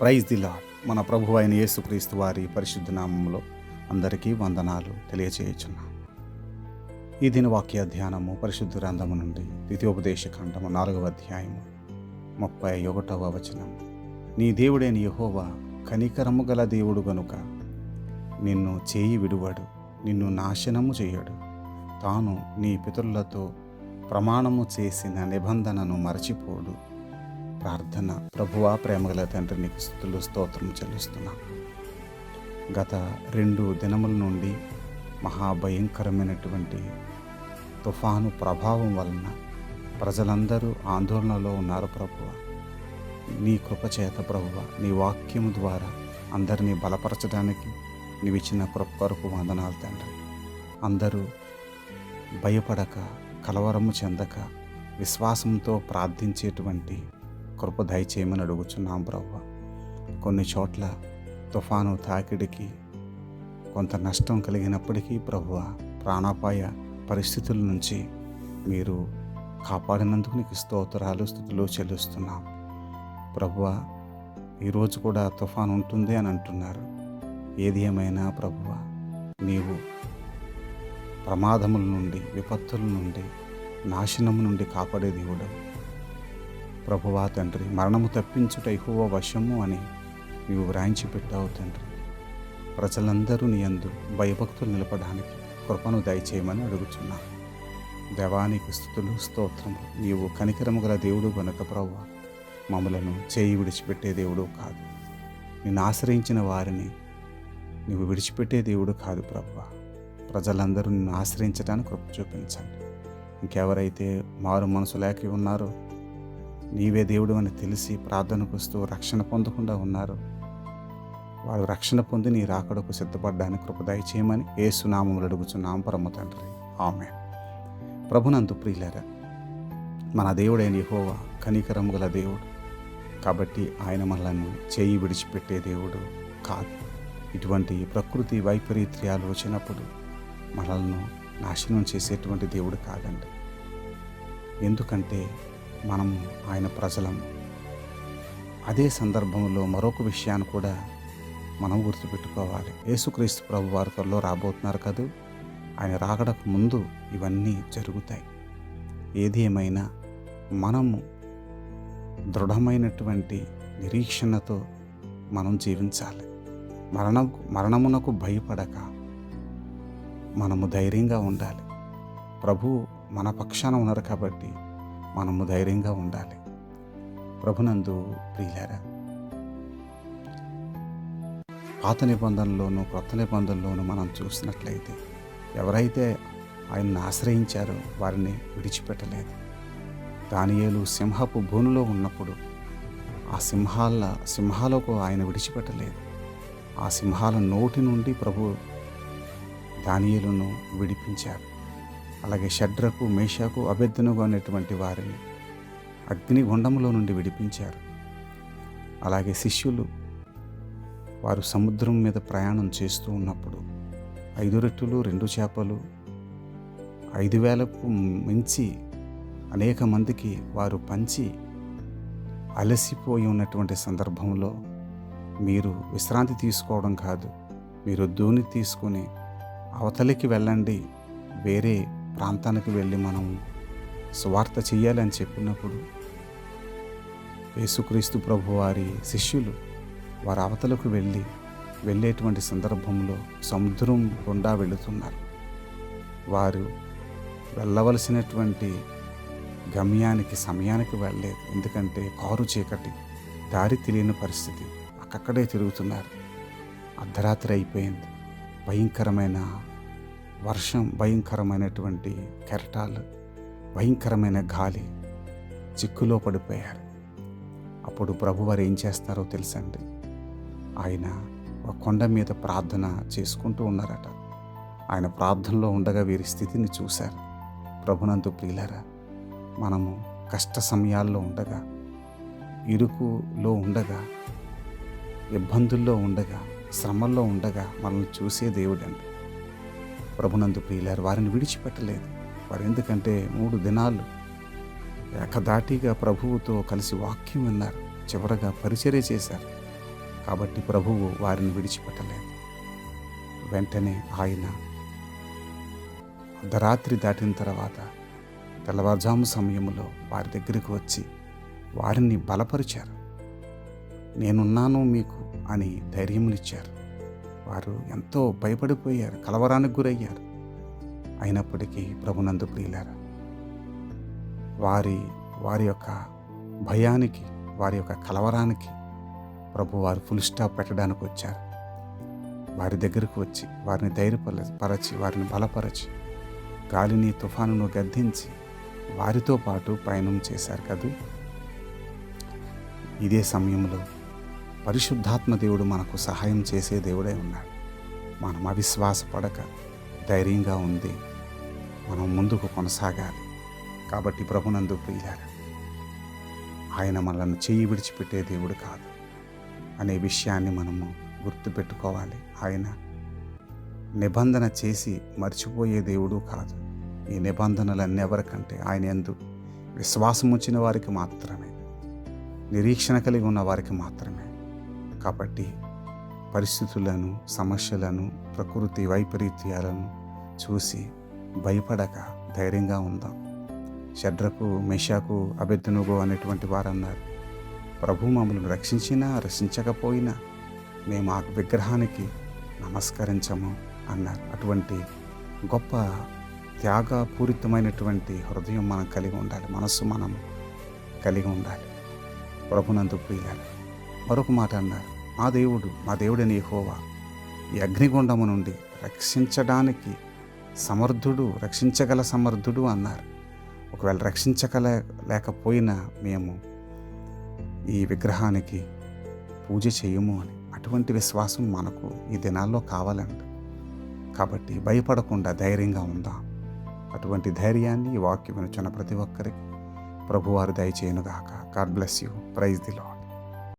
Praise the lord మన ప్రభు అయిన యేసుక్రీస్తు వారి పరిశుద్ధ నామంలో అందరికీ వందనాలు తెలియచేయుచున్నాం. ఈ దిన వాక్య ధ్యానము పరిశుద్ధ గ్రంథము నుండి ద్వితీయోపదేశ ఖండము నాలుగవ అధ్యాయము ముప్పై ఒకటవ వచనం. నీ దేవుడైన యహోవా కనికరము గల దేవుడు గనుక నిన్ను చేయి విడువడు నిన్ను నాశనము చేయడు. తాను నీ పితరులతో ప్రమాణము చేసిన నిబంధనను మరచిపోడు. ప్రార్థన. ప్రభువా ప్రేమగల తండ్రి నీకు స్థుతులు స్తోత్రం చెల్లిస్తున్నా. గత రెండు దినముల నుండి మహాభయంకరమైనటువంటి తుఫాను ప్రభావం వలన ప్రజలందరూ ఆందోళనలో ఉన్నారు ప్రభువ. నీ కృపచేత ప్రభువ నీ వాక్యం ద్వారా అందరినీ బలపరచడానికి నీవిచ్చిన కృప కొరకు వందనాలు తండ్రి. అందరూ భయపడక కలవరము చెందక విశ్వాసంతో ప్రార్థించేటువంటి కృప దయచేయమని అడుగుచున్నాం ప్రభు. కొన్ని చోట్ల తుఫాను తాకిడికి కొంత నష్టం కలిగినప్పటికీ ప్రభువ ప్రాణాపాయ పరిస్థితుల నుంచి మీరు కాపాడినందుకు నీకు స్తోత్రాలు స్థుతులు చెల్లిస్తున్నాం. ప్రభువ ఈరోజు కూడా తుఫాను ఉంటుంది అని అంటున్నారు. ఏది ఏమైనా ప్రభువ నీవు ప్రమాదముల నుండి విపత్తుల నుండి నాశనము నుండి కాపాడే దేవుడు ప్రభువా తండ్రి మరణము తప్పించుట ఎక్కువ వశము అని నీవు వ్రాయించి పెట్టావు తండ్రి. ప్రజలందరూ నీ అందు భయభక్తులు నిలపడానికి కృపను దయచేయమని అడుగుచున్నా. దేవానికి స్థుతులు స్తోత్రము నీవు కనికరము గల దేవుడు గనుక ప్రభు మమ్మలను చేయి విడిచిపెట్టే దేవుడు కాదు. నిన్ను ఆశ్రయించిన వారిని నీవు విడిచిపెట్టే దేవుడు కాదు ప్రభు ప్రజలందరూ నిన్ను ఆశ్రయించడానికి కృప చూపించండి. ఇంకెవరైతే మారు మనసు లేక ఉన్నారో నీవే దేవుడు అని తెలిసి ప్రార్థనకు వస్తూ రక్షణ పొందకుండా ఉన్నారు. వారు రక్షణ పొంది నీ రాకడకు సిద్ధపడడానికి కృపదాయి చేయమని ఏ సునామములు అడుగుచున్నాం పరమ తండ్రి. ఆమె ప్రభునందు ప్రియులరా మన దేవుడైన యహోవా కనికరము గల దేవుడు. కాబట్టి ఆయన మనల్ని చేయి విడిచిపెట్టే దేవుడు కాదు. ఇటువంటి ప్రకృతి వైపరీత్యాలు వచ్చినప్పుడు మనల్ని నాశనం చేసేటువంటి దేవుడు కాదండి. ఎందుకంటే మనం ఆయన ప్రజలం. అదే సందర్భంలో మరొక విషయాన్ని కూడా మనం గుర్తుపెట్టుకోవాలి. యేసుక్రీస్తు ప్రభు వారి త్వరలో రాబోతున్నారు కదూ? ఆయన రాకడకు ముందు ఇవన్నీ జరుగుతాయి. ఏది ఏమైనా మనము దృఢమైనటువంటి నిరీక్షణతో మనం జీవించాలి. మరణం మరణమునకు భయపడక మనము ధైర్యంగా ఉండాలి. ప్రభు మన పక్షాన ఉన్నారు కాబట్టి మనము ధైర్యంగా ఉండాలి. ప్రభునందు ప్రియులారా పాత నిబంధనలోను క్రొత్త నిబంధనలోను మనం చూసినట్లయితే ఎవరైతే ఆయన్ని ఆశ్రయించారో వారిని విడిచిపెట్టలేదు. దానియేలు సింహపు భూమిలో ఉన్నప్పుడు ఆ సింహాల సింహాలకు ఆయన విడిచిపెట్టలేదు. ఆ సింహాల నోటి నుండి ప్రభు దానియేలును విడిపించారు. అలాగే షడ్రకు మేషకు అభ్యర్థనగా అనేటువంటి వారిని అగ్నిగుండంలో నుండి విడిపించారు. అలాగే శిష్యులు వారు సముద్రం మీద ప్రయాణం చేస్తూ ఉన్నప్పుడు ఐదు రెట్టులు రెండు చేపలు ఐదు వేలకు మించి అనేక మందికి వారు పంచి అలసిపోయి ఉన్నటువంటి సందర్భంలో మీరు విశ్రాంతి తీసుకోవడం కాదు మీరు దూని తీసుకొని అవతలికి వెళ్ళండి వేరే ప్రాంతానికి వెళ్ళి మనం స్వార్థ చెయ్యాలని చెప్పినప్పుడు యేసుక్రీస్తు ప్రభు వారి శిష్యులు వారు అవతలకు వెళ్ళి వెళ్ళేటువంటి సందర్భంలో సముద్రం గుండా వెళుతున్నారు. వారు వెళ్ళవలసినటువంటి గమ్యానికి సమయానికి వెళ్ళలేదు. ఎందుకంటే కారు చీకటి దారి తెలియని పరిస్థితి. అక్కడే తిరుగుతున్నారు. అర్ధరాత్రి అయిపోయింది. భయంకరమైన వర్షం భయంకరమైనటువంటి కెరటాలు భయంకరమైన గాలి చిక్కులో పడిపోయారు. అప్పుడు ప్రభువారు ఏం చేస్తారో తెలుసండి? ఆయన ఒక కొండ మీద ప్రార్థన చేసుకుంటూ ఉన్నారట. ఆయన ప్రార్థనలో ఉండగా వీరి స్థితిని చూశారు. ప్రభునంతు ప్రియులరా మనము కష్ట సమయాల్లో ఉండగా ఇరుకులో ఉండగా ఇబ్బందుల్లో ఉండగా శ్రమల్లో ఉండగా మనల్ని చూసే దేవుడండి. ప్రభునందు ప్రియులారు వారిని విడిచిపెట్టలేదు. వారు ఎందుకంటే మూడు దినాలు ఏకదాటిగా ప్రభువుతో కలిసి వాక్యం విన్నారు చివరగా పరిచర్య చేశారు. కాబట్టి ప్రభువు వారిని విడిచిపెట్టలేదు. వెంటనే ఆయన అర్ధరాత్రి దాటిన తర్వాత తెల్లవారుజాము సమయంలో వారి దగ్గరికి వచ్చి వారిని బలపరిచారు. నేనున్నాను మీకు అని ధైర్యమునిచ్చారు. వారు ఎంతో భయపడిపోయారు కలవరానికి గురయ్యారు. అయినప్పటికీ ప్రభునందు ప్రియులారా వారి వారి యొక్క భయానికి వారి యొక్క కలవరానికి ప్రభు వారు ఫుల్ స్టాప్ పెట్టడానికి వచ్చారు. వారి దగ్గరకు వచ్చి వారిని ధైర్యపర పరచి వారిని బలపరచి గాలిని తుఫానును గద్దించి వారితో పాటు పయనం చేశారు కదూ? ఇదే సమయంలో పరిశుద్ధాత్మ దేవుడు మనకు సహాయం చేసే దేవుడే ఉన్నాడు. మనం అవిశ్వాస పడక ధైర్యంగా ఉంది మనం ముందుకు కొనసాగాలి. కాబట్టి ప్రభునందు ప్రియులారా ఆయన మనల్ని చేయి విడిచిపెట్టే దేవుడు కాదు. అనే విషయాన్ని మనము గుర్తుపెట్టుకోవాలి. ఆయన నిబంధన చేసి మర్చిపోయే దేవుడు కాదు. ఈ నిబంధనలన్నీ ఎవరికంటే ఆయన ఎందు విశ్వాసం ఉంచిన వారికి మాత్రమే. నిరీక్షణ కలిగి ఉన్న వారికి మాత్రమే. కాబట్టి పరిస్థితులను సమస్యలను ప్రకృతి వైపరీత్యాలను చూసి భయపడక ధైర్యంగా ఉందాం. షడ్రకు మెషాకు అభ్యర్థనుగో అనేటువంటి వారు అన్నారు ప్రభు మమ్మల్ని రక్షించినా రక్షించకపోయినా మేము ఆ విగ్రహానికి నమస్కరించము అన్నారు. అటువంటి గొప్ప త్యాగపూరితమైనటువంటి హృదయం మనం కలిగి ఉండాలి. మనస్సు మనం కలిగి ఉండాలి. ప్రభునందు ప్రియులాలి మరొక మాట అన్నారు. మా దేవుడు మా దేవుడని యెహోవా ఈ అగ్నిగుండము నుండి రక్షించడానికి సమర్థుడు రక్షించగల సమర్థుడు అన్నారు. ఒకవేళ రక్షించగల లేకపోయినా మేము ఈ విగ్రహానికి పూజ చేయము అని. అటువంటి విశ్వాసం మనకు ఈ దినాల్లో కావాలండి కాబట్టి భయపడకుండా ధైర్యంగా ఉందాం. అటువంటి ధైర్యాన్ని ఈ వాక్యం వినుచున్న ప్రతి ఒక్కరికి ప్రభువారు దయచేయనుగాక. God bless you. Praise the Lord